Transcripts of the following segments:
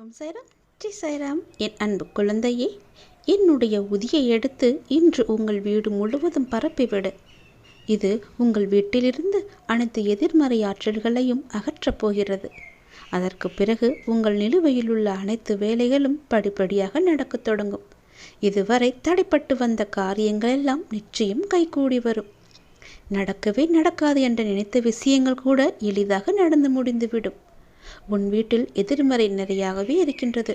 ஓம் சைராம் ஜி சைராம் என் அன்பு குழந்தையே என்னுடைய உதியை எடுத்து இன்று உங்கள் வீடு முழுவதும் பரப்பிவிடு. இது உங்கள் வீட்டிலிருந்து அனைத்து எதிர்மறை ஆற்றல்களையும் அகற்றப் போகிறது. அதற்கு பிறகு உங்கள் நிலுவையில் உள்ள அனைத்து வேலைகளும் படிப்படியாக நடக்கத் தொடங்கும். இதுவரை தடைப்பட்டு வந்த காரியங்கள் எல்லாம் நிச்சயம் கைகூடி வரும். நடக்கவே நடக்காது என்று நினைத்த விஷயங்கள் கூட எளிதாக நடந்து முடிந்துவிடும். உன் வீட்டில் எதிர்மறை நிறையாகவே இருக்கின்றது.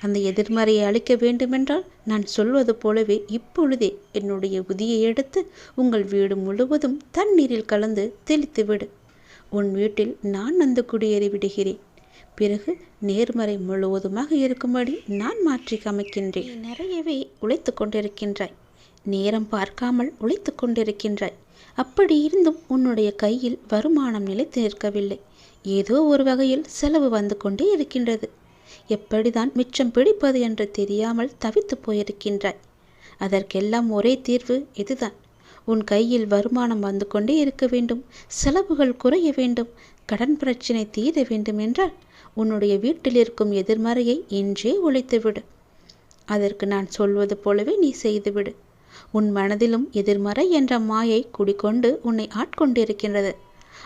அந்த எதிர்மறையை அழிக்க வேண்டுமென்றால் நான் சொல்வது போலவே இப்பொழுதே என்னுடைய உதியை எடுத்து உங்கள் வீடு முழுவதும் தண்ணீரில் கலந்து தெளித்து விடு உன் வீட்டில் நான் வந்து குடியேறி விடுகிறேன். பிறகு நேர்மறை முழுவதுமாக இருக்கும்படி நான் மாற்றி அமைக்கின்றேன். நிறையவே உழைத்து கொண்டிருக்கின்றாய். நேரம் பார்க்காமல் உழைத்து கொண்டிருக்கின்றாய். அப்படி இருந்தும் உன்னுடைய கையில் வருமானம் நிலைத்து நிற்கவில்லை. ஏதோ ஒரு வகையில் செலவு வந்து கொண்டே இருக்கின்றது. எப்படிதான் மிச்சம் பிடிப்பது என்று தெரியாமல் தவித்து போயிருக்கின்றாய். அதற்கெல்லாம் ஒரே தீர்வு இதுதான் உன் கையில் வருமானம் வந்து கொண்டே இருக்க வேண்டும் செலவுகள் குறைய வேண்டும் கடன் பிரச்சினை தீர வேண்டும் என்றால் உன்னுடைய வீட்டில் இருக்கும் எதிர்மறையை இன்றே ஒழித்துவிடு. அதற்கு நான் சொல்வது போலவே நீ செய்துவிடு. உன் மனதிலும் எதிர்மறை என்ற மாயை குடிக்கொண்டு உன்னை ஆட்கொண்டிருக்கின்றது.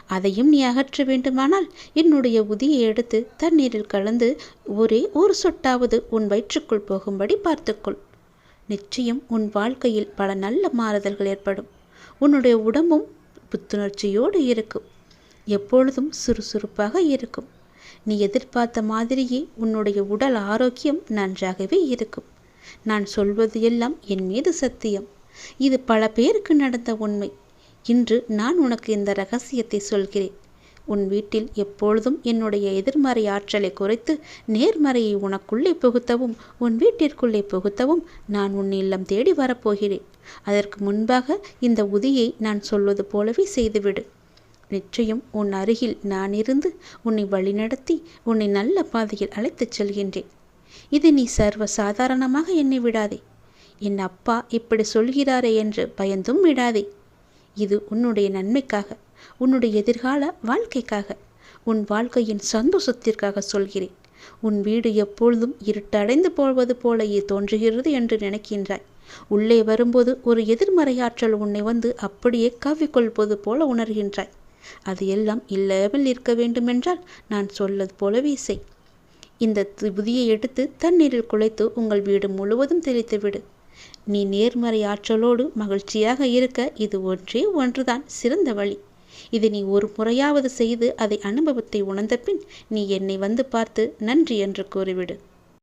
அதையும் நீ அகற்ற வேண்டுமானால் என்னுடைய உதியை எடுத்து தண்ணீரில் கலந்து ஒரே ஒரு சொட்டாவது உன் வயிற்றுக்குள் போகும்படி பார்த்துக்கொள். நிச்சயம் உன் வாழ்க்கையில் பல நல்ல மாறுதல்கள் ஏற்படும். உன்னுடைய உடம்பும் புத்துணர்ச்சியோடு இருக்கும். எப்பொழுதும் சுறுசுறுப்பாக இருக்கும். நீ எதிர்பார்த்த மாதிரியே உன்னுடைய உடல் ஆரோக்கியம் நன்றாகவே இருக்கும். நான் சொல்வது எல்லாம் என் மீது சத்தியம். இது பல பேருக்கு நடந்த உண்மை. இன்று நான் உனக்கு இந்த ரகசியத்தை சொல்கிறேன். உன் வீட்டில் எப்பொழுதும் என்னுடைய எதிர்மறை ஆற்றலை குறைத்து நேர்மறையை உனக்குள்ளே புகுத்தவும் உன் வீட்டிற்குள்ளே புகுத்தவும் நான் உன் இல்லம் தேடி வரப்போகிறேன். அதற்கு முன்பாக இந்த உதியை நான் சொல்வது போலவே செய்துவிடு. நிச்சயம் உன் அருகில் நான் இருந்து உன்னை வழிநடத்தி உன்னை நல்ல பாதையில் அழைத்துச் செல்கின்றேன். இது நீ சர்வ சாதாரணமாக எண்ணி விடாதே. என் அப்பா இப்படி சொல்கிறாரே என்று பயந்தும் விடாதே. இது உன்னுடைய நன்மைக்காக உன்னுடைய எதிர்கால வாழ்க்கைக்காக உன் வாழ்க்கையின் சந்தோஷத்திற்காக சொல்கிறேன். உன் வீடு எப்பொழுதும் இருட்டடைந்து போவது போலயே தோன்றுகிறது என்று நினைக்கின்றாய். உள்ளே வரும்போது ஒரு எதிர்மறையாற்றல் உன்னை வந்து அப்படியே கவ்விக்கொள்வது போல உணர்கின்றாய். அது எல்லாம் இல்லாமல் இருக்க வேண்டுமென்றால் நான் சொல்லது போலவே செய். இந்த புதியை எடுத்து தண்ணீரில் குளைத்து உங்கள் வீடு முழுவதும் தெளித்துவிடு. நீ நேர்மறை ஆற்றலோடு மகிழ்ச்சியாக இருக்க இது ஒன்றே ஒன்றுதான் சிறந்த வழி. இதை நீ ஒரு முறையாவது செய்து அதை அனுபவத்தை உணர்ந்த பின் நீ என்னை வந்து பார்த்து நன்றி என்று கூறிவிடு.